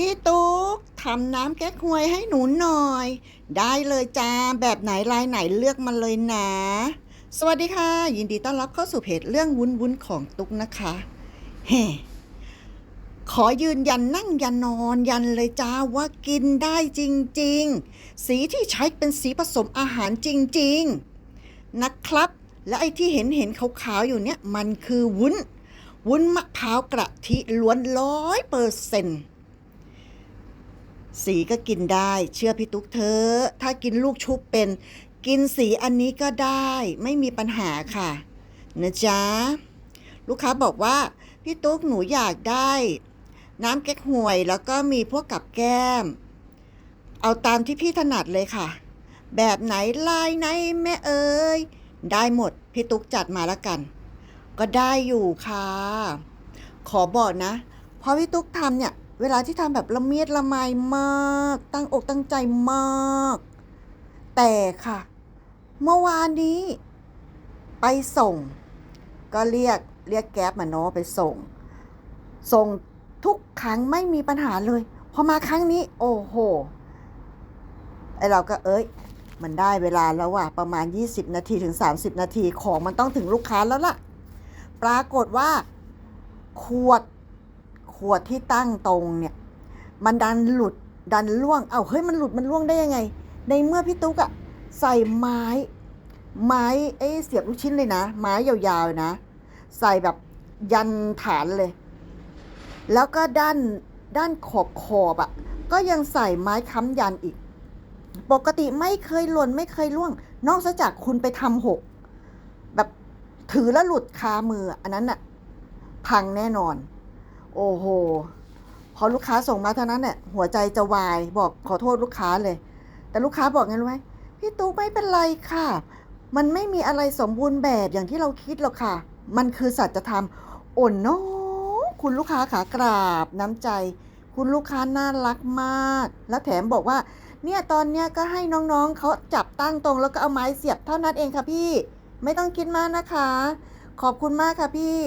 พี่ตุ๊กทำน้ำแก๊กฮวยให้หนูหน่อย ได้เลยจ้าแบบไหนลายไหนเลือกมาเลยนะ สวัสดีค่ะ ยินดีต้อนรับเข้าสู่เพจเรื่องวุ้นวุ้นของตุ๊กนะคะเฮ้ขอยืนยันนั่งยันนอนยันเลยจ้าว่ากินได้จริง ๆ สีที่ใช้เป็นสีผสมอาหารจริง ๆ นะครับ และไอ้ที่เห็นเห็นขาวๆอยู่เนี่ยมันคือวุ้น วุ้นมะพร้าวกะทิล้วนร้อยเปอร์เซ็นต์ สีก็กินได้เชื่อพี่ตุ๊กเธอ ถ้ากินลูกชุบเป็น กินสีอันนี้ก็ได้ ไม่มีปัญหาค่ะ นะจ๊ะ ลูกค้าบอกว่า พี่ตุ๊กหนูอยากได้ น้ำแก๊กฮวยแล้วก็มีพวกกับแก้ม เอาตามที่พี่ถนัดเลยค่ะ แบบไหนลายไหนแม่เอ๋ยได้หมด พี่ตุ๊กจัดมาแล้วกัน ก็ได้อยู่ค่ะ ขอบอกนะพอพี่ตุ๊กทำเนี่ย เวลาที่ทำแบบละเมียดละไมมาก ตั้งอกตั้งใจมาก แต่ค่ะ เมื่อวานนี้ ไปส่ง ก็เรียกเรียกแก๊ปมาเนาะไปส่ง ส่งทุกครั้งไม่มีปัญหาเลย พอมาครั้งนี้ โอ้โหไอเราก็เอ้ย มันได้เวลาแล้วว่ะประมาณ 20 นาทีถึง 30 นาทีของมันต้องถึงลูกค้าแล้วล่ะ ปรากฏว่า ขวด ขวดที่ตั้งตรงเนี่ย มันดันหลุดดันล่วง เอาเฮ้ยมันหลุดมันล่วงได้ยังไง ในเมื่อพี่ตุ๊กอะใส่ไม้ ไม้เอ้เสียบลูกชิ้นเลยนะ ไม้ยาวๆนะ ใส่แบบยันฐานเลย แล้วก็ด้านด้านขอบขอบอะก็ยังใส่ไม้ค้ำยันอีก ปกติไม่เคยหล่นไม่เคยล่วง นอกจากคุณไปทำหก แบบถือแล้วหลุดคามือ อันนั้นน่ะพังแน่นอน โอ้โห พอลูกค้าส่งมาเท่านั้นเนี่ยหัวใจจะวายบอกขอโทษลูกค้าเลย แต่ลูกค้าบอกไงรู้ไหมพี่ตุ๊กไม่เป็นไรค่ะ มันไม่มีอะไรสมบูรณ์แบบอย่างที่เราคิดหรอกค่ะ มันคือสัจธรรมโอ่นน้อคุณลูกค้าขากราบน้ำใจ คุณลูกค้าน่ารักมาก แล้วแถมบอกว่า เนี่ยตอนเนี้ยก็ให้น้องๆเขาจับตั้งตรงแล้วก็เอาไม้เสียบเท่านั้นเองค่ะพี่ ไม่ต้องคิดมากนะคะ ขอบคุณมากค่ะพี่